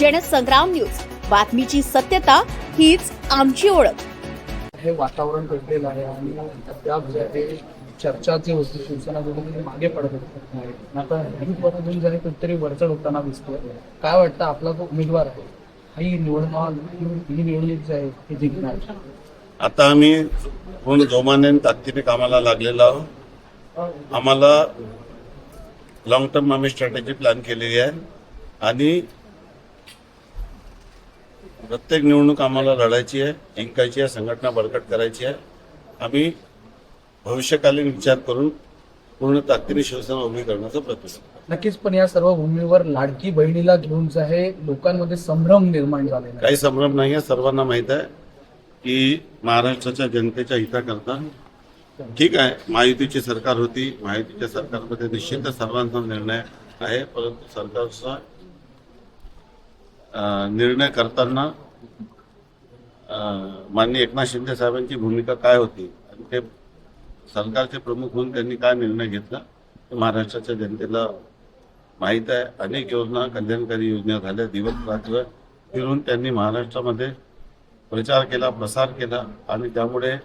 Jansangram news. बातमीची सत्यता हीच आमची ओळख. हे वातावरण घडलेलं आहे आणि आहे चर्चा जी होती शिवसेना मागे पडत होती. आता हिंदुत्वामधून जरी कुठेतरी वरचढ होताना दिसतोय काय वाटतं आपला जो उमेदवार आहे? ही निवडणूक ही निवडणूक जी आहे ही जिंकणार. आता आम्ही पूर्ण जोमाने ताकदीने कामाला लागलेलो आहोत. आम्हाला लॉंग टर्म आम्ही स्ट्रॅटेजी प्लॅन केलेली आहे. आणि प्रत्येक निवडणूक आम्हाला लढायची आहे जिंकायची आहे संघटना बळकट करायची आहे. आम्ही भविष्यकालीन विचार करून पूर्ण ताकदीने शिवसेना उभी करण्याचा प्रयत्न नक्कीच पण या सर्व भूमीवर लाडकी बहिणीला घेऊन जे आहे लोकांमध्ये संभ्रम निर्माण आहे. काही संभ्रम नाही आहे सर्वांना माहीत आहे की महाराष्ट्राच्या जनतेच्या हिताकरता ठीक आहे महायुतीची सरकार होती महायुतीच्या सरकारमध्ये निश्चितच सर्वांचा निर्णय आहे परंतु सरकारचा निर्णय करताना अं, माननीय एकनाथ शिंदे साहेबांची भूमिका काय होती? आणि ते सरकारचे प्रमुख म्हणून त्यांनी काय निर्णय घेतला? ते महाराष्ट्राच्या जनतेला माहीत आहे. अनेक योजना कल्याणकारी योजना झाल्या. दिवस रात्र फिरून त्यांनी महाराष्ट्रामध्ये प्रचार केला प्रसार केला आणि त्यामुळे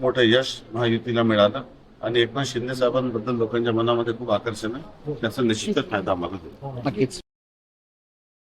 मोठं यश महायुतीला मिळालं. आणि एकनाथ शिंदे साहेबांबद्दल लोकांच्या मनामध्ये खूप आकर्षण आहे. त्याचा निश्चितच फायदा आम्हाला नक्कीच.